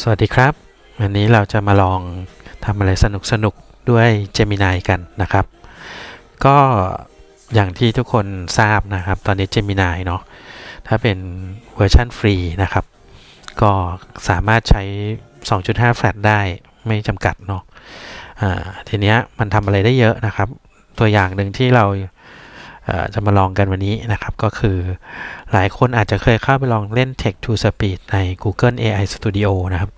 สวัสดีครับ วันนี้เราจะมาลองทำอะไรสนุกสนุกๆด้วย Gemini กันนะครับ ก็อย่างที่ทุกคนทราบนะครับ ตอนนี้ Gemini เนาะถ้าเป็นเวอร์ชันฟรีนะครับ ก็สามารถใช้ 2.5 แฟลชได้ไม่จำกัดเนาะอ่าทีเนี้ยมันทำอะไรได้เยอะนะครับ ตัวอย่างหนึ่งที่เรา จะมาลองกันวันนี้นะครับ ก็คือหลายคนอาจจะเคยเข้าไปลองเล่น Text to Speech ใน Google AI Studio นะครับ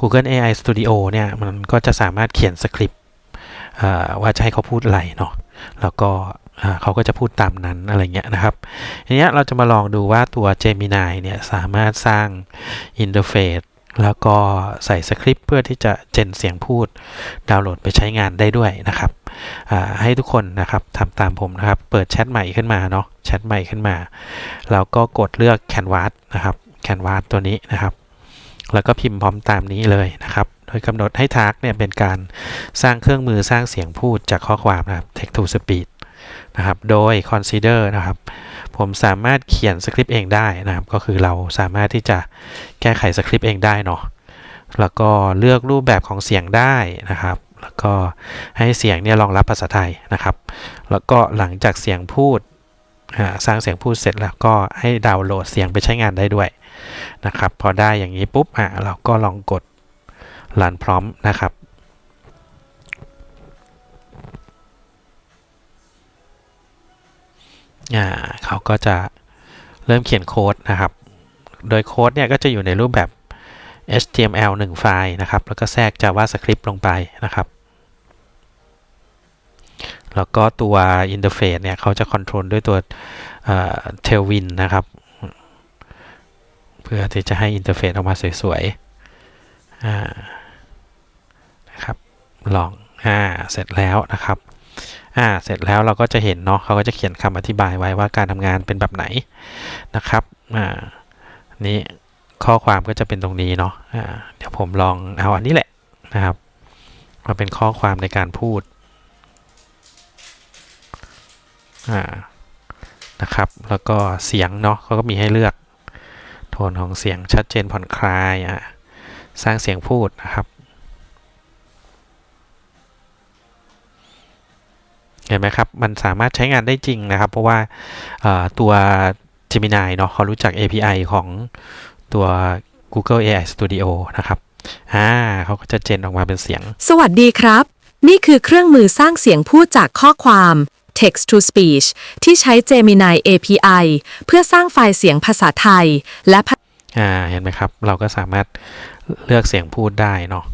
Google AI Studio เนี่ยมันก็จะสามารถเขียนสคริปต์ว่าจะให้เขาพูดอะไรเนาะแล้วก็เขาก็จะพูดตามนั้นอะไรเงี้ยนะครับทีนี้เราจะมาลองดูว่าตัว Gemini เนี่ยสามารถสร้างอินเทอร์เฟซแล้วก็ใส่สคริปต์เพื่อที่จะเจนเสียงพูดดาวน์โหลดไปใช้งานได้ด้วยนะครับ ให้ทุกคนนะครับทำตามผมนะครับ เปิดแชทใหม่ขึ้นมาเนาะแชทใหม่ขึ้นมาแล้วก็กดเลือก Canvas นะครับ Canvas ตัวนี้นะครับ แล้วก็พิมพ์พร้อมตามนี้เลยนะครับ โดยกำหนดให้ทาร์กเนี่ยเป็นการสร้างเครื่องมือสร้างเสียงพูดจากข้อความนะครับ text to speech นะครับ โดย consider นะครับ ผมสามารถเขียนสคริปต์เองได้นะครับ ก็คือเราสามารถที่จะแก้ไขสคริปต์เองได้เนาะ แล้วก็เลือกรูปแบบของเสียงได้นะครับ แล้วก็ให้เสียงเนี่ยรองรับภาษาไทยนะครับ แล้วก็หลังจากเสียงพูดสร้างเสียงพูดเสร็จแล้วก็ให้ดาวน์โหลดเสียงไปใช้งานได้ด้วยนะครับ พอได้อย่างนี้ปุ๊บอะเราก็ลองกดรันพร้อมนะครับอ่าเขาก็จะเริ่มเขียนโค้ดนะครับ โดยโค้ดเนี่ยก็จะอยู่ในรูปแบบ HTML 1 ไฟล์นะครับ แล้วก็แทรก JavaScript ลงไปนะครับ แล้วก็ตัวอินเทอร์เฟซเนี่ยเขาจะคอนโทรลด้วยตัวเอ่อ Tailwind นะครับ เพื่อที่จะให้อินเทอร์เฟซออกมาสวยๆนะครับลองอ่าเสร็จแล้วนะครับอ่าเสร็จแล้วเราก็จะเห็นเนาะเขาก็จะเขียนคำอธิบายไว้ว่าการทำงานเป็นแบบไหนนะครับอ่านี่ข้อความก็จะเป็นตรงนี้เนาะอ่าเดี๋ยวผมลองเอาอันนี้แหละนะครับมาเป็นข้อความในการพูด อ่านะครับ แล้วก็เสียงเนาะเขาก็มีให้เลือกโทนของเสียงชัดเจนผ่อนคลายอะสร้างเสียงพูดนะครับเห็นไหมครับ มันสามารถใช้งานได้จริงนะครับ เพราะว่าตัว Gemini เนาะเขารู้จัก API ของตัว Google AI Studio นะครับ อ่าเขาก็จะเจนออกมาเป็นเสียง สวัสดีครับ นี่คือเครื่องมือสร้างเสียงพูดจากข้อความ text to speech ที่ใช้ Gemini API เพื่อสร้างไฟล์เสียงภาษาไทย และอ่าเห็นไหมครับ เราก็สามารถเลือกเสียงพูดได้เนาะ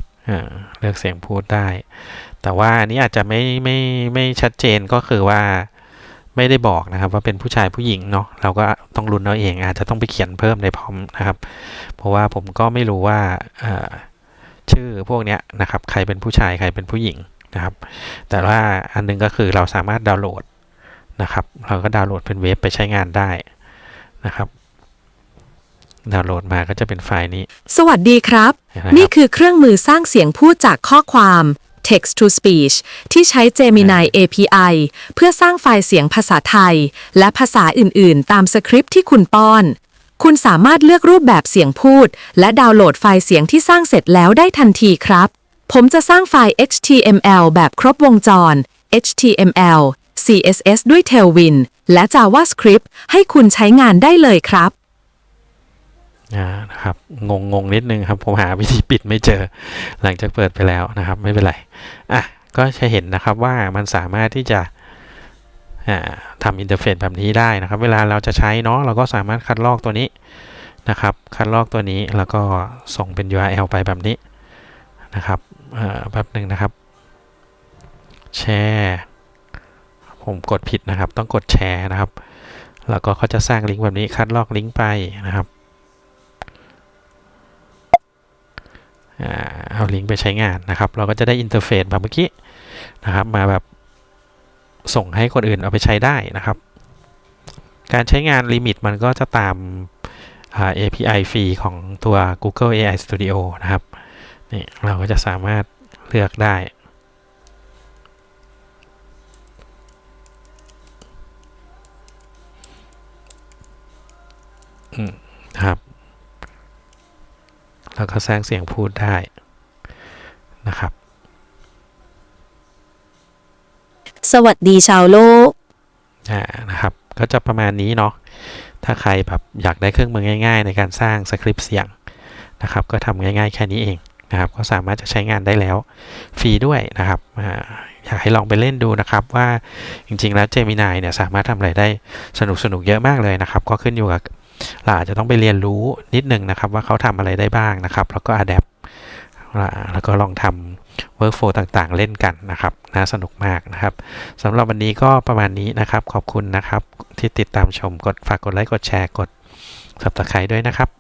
เลือกเสียงพูดได้ แต่ว่าอันนี้อาจจะไม่ไม่ไม่ชัดเจนก็คือว่าไม่ได้บอกนะครับว่าเป็นผู้ชายผู้หญิงเนาะเราก็ต้องรุนเอาเองอาจจะต้องไปเขียนเพิ่มในพร้อมนะครับ เพราะว่าผมก็ไม่รู้ว่าชื่อพวกเนี้ยนะครับ ใครเป็นผู้ชายใครเป็นผู้หญิง นะครับ แต่ว่าอันหนึงก็คือเราสามารถดาวน์โหลดนะครับ เราก็ดาวน์โหลดเป็นเว็บไปใช้งานได้นะครับ ดาวน์โหลดมาก็จะเป็นไฟล์นี้ สวัสดีครับเห็นไหมนี่ครับคือเครื่องมือสร้างเสียงพูดจากข้อความ text to speech ที่ใช้ Gemini API เพื่อสร้างไฟล์เสียงภาษาไทย และภาษาอื่น ๆ ตามสคริปต์ที่คุณป้อน คุณสามารถเลือกรูปแบบเสียงพูด และดาวน์โหลดไฟล์เสียงที่สร้างเสร็จแล้วได้ทันทีครับ ผมจะสร้างไฟล์ HTML แบบครบวงจร HTML CSS ด้วย Tailwind และ JavaScript ให้คุณใช้งานได้เลยครับอ่านะครับงงงๆนิดนึงครับ ผมหาวิธีปิดไม่เจอ หลังจากเปิดไปแล้วนะครับ ไม่เป็นไรอะก็จะเห็นนะครับว่ามันสามารถที่จะอ่าทำอินเทอร์เฟซแบบนี้ได้นะครับ เวลาเราจะใช้เนาะเราก็สามารถคัดลอกตัวนี้นะครับ คัดลอกตัวนี้แล้วก็ส่งเป็น URL ไปแบบนี้นะครับ แป๊บหนึ่งนะครับ แชร์ ผมกดผิดนะครับ ต้องกดแชร์นะครับ แล้วก็เขาจะสร้างลิงก์แบบนี้คัดลอกลิงก์ไปนะครับเอาลิงก์ไปใช้งานนะครับ เราก็จะได้อินเทอร์เฟซแบบเมื่อกี้นะครับ มาแบบส่งให้คนอื่นเอาไปใช้ได้นะครับ การใช้งานลิมิตมันก็จะตามา API ฟรีของตัว Google AI Studio นะครับ นี่เราก็จะสามารถเลือกได้อืมนะครับ แล้วก็สร้างเสียงพูดได้นะครับ สวัสดีชาวโลกอ่านะครับ ก็จะประมาณนี้เนาะ ถ้าใครแบบอยากได้เครื่องมือง่าย ๆ ในการสร้างสคริปต์เสียงนะครับ ก็ทำง่าย ๆ แค่นี้เอง นะครับก็สามารถจะใช้งานได้แล้วฟรีด้วยนะครับอยากให้ลองไปเล่นดูนะครับว่าจริงๆแล้ว Gemini เนี่ยสามารถทำอะไรได้สนุกสนุกๆเยอะมากเลยนะครับ ก็ขึ้นอยู่กับเราอาจจะต้องไปเรียนรู้นิดนึงนะครับ ว่าเขาทำอะไรได้บ้างนะครับ แล้วก็ adapt อ่าแล้วก็ลองทำ workflow ต่างๆ เล่นกันนะครับน่าสนุกมากนะครับสำหรับวันนี้ก็ประมาณนี้นะครับ ขอบคุณนะครับที่ติดตามชมกดฝากกดไลค์กดแชร์กด subscribe ด้วยนะครับ